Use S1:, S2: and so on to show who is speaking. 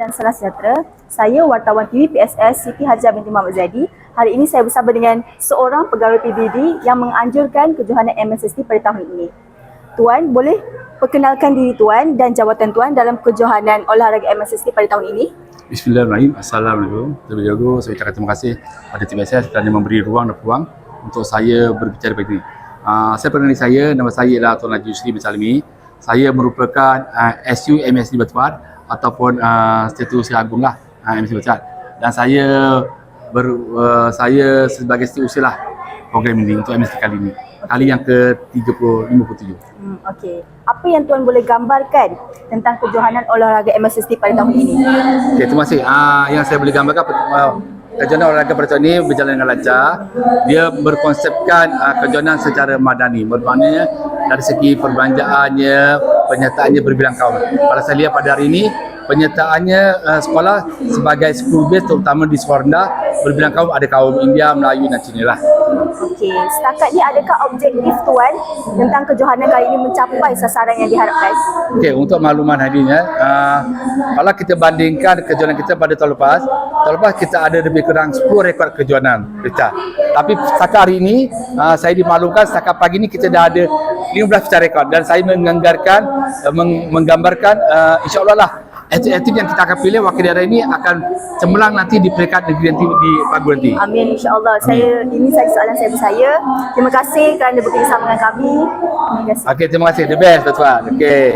S1: dan salam sejahtera. Saya wartawan TV PSS Siti Hajar binti Muhammad Zaidi. Hari ini saya bersama dengan seorang pegawai PBB yang menganjurkan kejohanan MSST pada tahun ini. Tuan, boleh perkenalkan diri tuan dan jawatan tuan dalam kejohanan olahraga MSST pada tahun ini?
S2: Bismillahirrahmanirrahim. Assalamualaikum. Terlebih dahulu saya ucapkan terima kasih pada TBSS kerana memberi ruang dan peluang untuk saya berbicara pada ini. Uh, saya perkenalkan saya, nama saya adalah Tuan Haji Yusri bin Salimi. Saya merupakan uh, SU MSD Batuan ataupun uh, Setiausaha Agung lah uh, MSD Batuan. Dan saya ber, uh, saya sebagai setiausaha lah program ini untuk MSD kali ini. Kali yang ke-30 57.
S1: Hmm, Okey. Apa yang tuan boleh gambarkan tentang kejohanan olahraga MSST pada tahun ini?
S2: Okey, terima kasih. Ah, yang saya boleh gambarkan uh, kejohanan olahraga tahun ini berjalan dengan lancar. Dia berkonsepkan uh, kejohanan secara madani. Bermaknanya dari segi perbelanjaannya, penyertaannya berbilang kaum. Kalau saya lihat pada hari ini, penyertaannya uh, sekolah sebagai school base terutama di sekolah rendah berbilang kaum ada kaum India, Melayu dan Cina lah.
S1: Okey, setakat ni adakah objektif tuan tentang kejohanan kali ini mencapai sasaran yang diharapkan?
S2: Okey, untuk makluman hari ini, uh, kalau kita bandingkan kejohanan kita pada tahun lepas, tahun lepas kita ada lebih kurang 10 rekod kejohanan pecah. Tapi setakat hari ini, uh, saya dimaklumkan setakat pagi ini kita dah ada 15 pecah rekod dan saya menganggarkan, uh, meng- menggambarkan uh, insyaAllah lah atlet-atlet yang kita akan pilih wakil daerah ini akan cemerlang nanti di peringkat negeri nanti di Pagu nanti.
S1: Amin insya-Allah. Saya ini saja soalan saya saya. Terima kasih kerana bekerjasama dengan kami. Terima kasih.
S2: Okey, terima kasih. The best, tuan. Okey.